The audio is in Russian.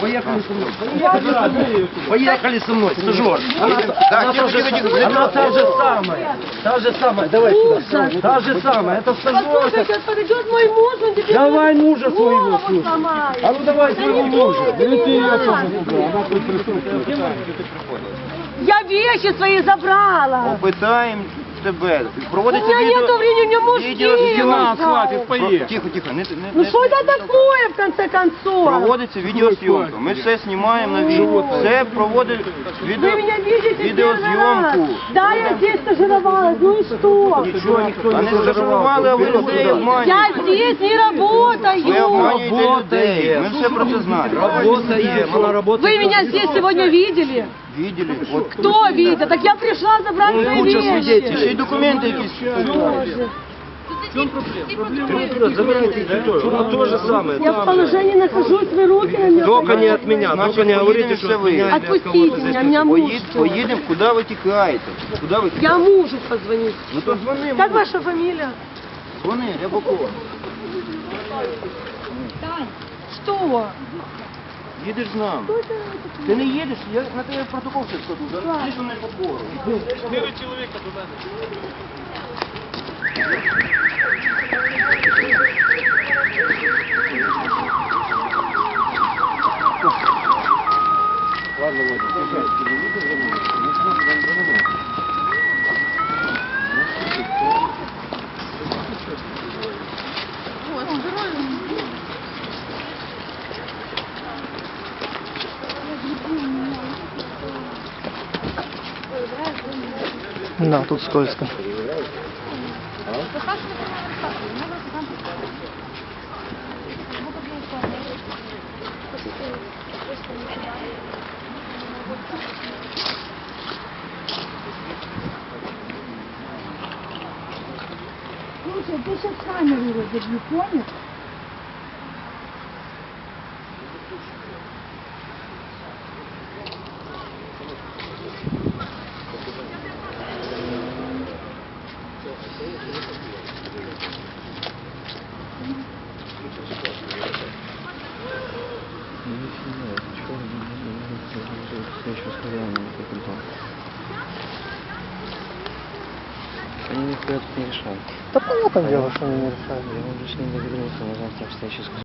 Поехали со мной. Поехали со мной, стажер. Она, та же, она та же самая. Та же самая. Давай сюда. Та же самая. Это стажерка. Послушайте, подойдет мой муж, он Давай мужа своего голову слушай. сломает. А ну давай своего мужа. Ну ты ее Я вещи свои забрала. Питаємо тебе. У Проводиться меня відео... нету времени, у меня муж відео- делает. Про- Тихо, тихо. Не, не, Ну не- что это такое, в конце концов? Проводиться відеозйомка. Ми все знімаємо на відео. Все проводить відео... Вы меня видите первый раз. відеозйомку. Да, я здесь стажировалась, ну и что? Ничего никто А не не зажарували, а ви людей Я обманюєте. здесь не работаю. Ви обманюєте людей. Ми все про це знаємо. Работаем, она работает. Вы меня здесь сегодня видели? Видели? От. Кто видел? Так я пришла забрать Ну, свои куча вещи. свидетелей. Ще й документи якісь. Боже. Забирайте детей. Она то же самое. Я в положении нахожусь, вы руки на меня Только не поднимаете. от меня, Значит, только не говорите, поедем что все от вы. меня или от Отпустите кого-то меня, здесь. меня муж. Поїд, поїдемо, куди ви тікаєте? Куди ви Я мужу позвонить. Ну то дзвони. Как ваша фамилия? Дзвони, Рябакова. Что? Їдеш з нами. Ти не їдеш, я на тебе протокол ще складу. Зараз ти ж мене побору. Да, тут скользко. Слушай, ты сейчас камеру разобью, понял? Они нихуя тут не решают. Да понятное дело, что они не решают. Я уже с ним договорился, на завтра встречи с